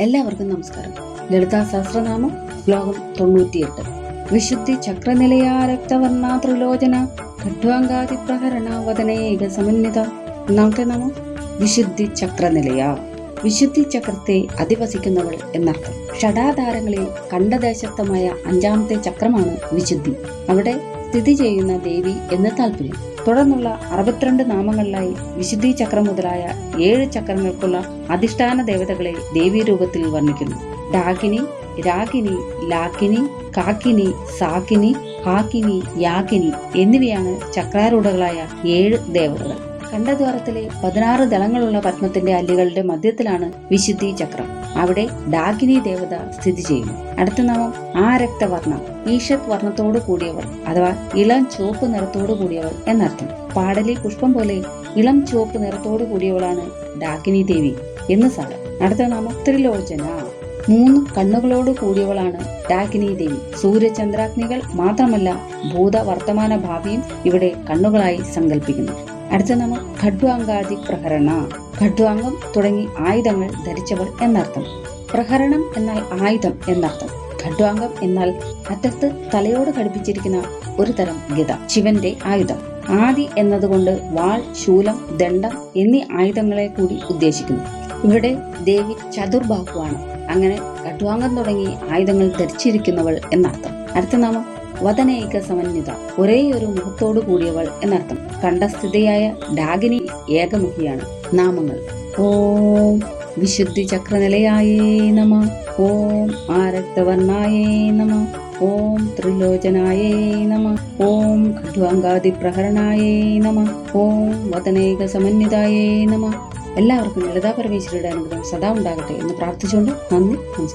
എല്ലാവർക്കും നമസ്കാരം. ലളിതാ സഹസ്രനാമം ശ്ലോകം തൊണ്ണൂറ്റിയെട്ട്. വിശുദ്ധി ചക്രനിലയാ രക്തവർണ ത്രിലോചന ഖഡ്വാങ്കാതി പ്രഹരണ സമന്വിത. ഒന്നാമത്തെ നാമം വിശുദ്ധി ചക്രനിലയ. വിശുദ്ധി ചക്രത്തെ അധിവസിക്കുന്നവൾ എന്നർത്ഥം. ഷടാധാരങ്ങളിൽ കണ്ടദേശത്തമായ അഞ്ചാമത്തെ ചക്രമാണ് വിശുദ്ധി. അവിടെ സ്ഥിതി ചെയ്യുന്ന ദേവി എന്ന് താല്പര്യം. തുടർന്നുള്ള അറുപത്തിരണ്ട് നാമങ്ങളിലായി വിശുദ്ധി ചക്രം മുതലായ ഏഴ് ചക്രങ്ങൾക്കുള്ള അധിഷ്ഠാന ദേവതകളെ ദേവീ രൂപത്തിൽ വർണിക്കുന്നു. ഡാകിനി രാഗിനി ലാക്കിനി കാക്കിനി സാക്കിനി ഹാക്കിനി യാഗിനി എന്നിവയാണ് ചക്രാരൂഢകളായ ഏഴ് ദേവതകൾ. കണ്ടദ്വാരത്തിലെ പതിനാറ് ദളങ്ങളുള്ള പത്മത്തിന്റെ അല്ലികളുടെ മധ്യത്തിലാണ് വിശുദ്ധി ചക്രം. അവിടെ ഡാഗിനി ദേവത സ്ഥിതി ചെയ്യുന്നു. അടുത്ത നാമം ആ രക്തവർണം ഈഷത് വർണത്തോടു കൂടിയവർ അഥവാ ഇളം ചുവപ്പ് നിറത്തോടു കൂടിയവൾ എന്നർത്ഥം. പാടലി പുഷ്പം പോലെ ഇളം ചുവപ്പ് നിറത്തോടു കൂടിയവളാണ് ഡാഗിനി ദേവി എന്ന് സാരം. അടുത്ത നാമം ത്രിലോചന മൂന്ന് കണ്ണുകളോട് കൂടിയവളാണ് ഡാകിനി ദേവി. സൂര്യചന്ദ്രാഗ്നികൾ മാത്രമല്ല ഭൂത വർത്തമാന ഭാവിയും ഇവിടെ കണ്ണുകളായി സങ്കല്പിക്കുന്നു അടുത്ത നമ്മൾ ഖഡ്വാങ്കാദി പ്രഹരണ. ഖഡ്വാംഗം തുടങ്ങി ആയുധങ്ങൾ ധരിച്ചവൾ എന്നർത്ഥം. പ്രഹരണം എന്നാൽ ആയുധം എന്നർത്ഥം. ഖഡ്വാംഗം എന്നാൽ അറ്റത്ത് തലയോട് ഘടിപ്പിച്ചിരിക്കുന്ന ഒരു തരം ഗത ശിവന്റെ ആയുധം. ആദി എന്നതുകൊണ്ട് വാൾ ശൂലം ദണ്ഡം എന്നീ ആയുധങ്ങളെ കൂടി ഉദ്ദേശിക്കുന്നു. ഇവിടെ ദേവി ചതുർബാഹുവാണ്. അങ്ങനെ ഖഡ്വാംഗം തുടങ്ങി ആയുധങ്ങൾ ധരിച്ചിരിക്കുന്നവൾ എന്നർത്ഥം. അടുത്ത നാമം വദനൈക സമന്വിത ഒരേയൊരു മുഖത്തോടു കൂടിയവൾ എന്നർത്ഥം. കണ്ഠസ്ഥിതിയായ ഡാഗിനി ഏകമുഖിയാണ്. നാമങ്ങൾ. ഓം വിശുദ്ധി ചക്രനിലയായേ നമ. ഓം ആരക്തവർണായേ നമ. ഓം ത്രിലോചനായേ നമ. ഓം ഖഡ്വാങ്കാദി പ്രഹരണായേ നമ. ഓം വതനൈക സമന്വിതായേ നമ. എല്ലാവർക്കും ലളിതാ പരമേശ്വരിയുടെ അനുഗ്രഹം സദാ ഉണ്ടാകട്ടെ എന്ന് പ്രാർത്ഥിച്ചുകൊണ്ട് നന്ദി നമസ്കാരം.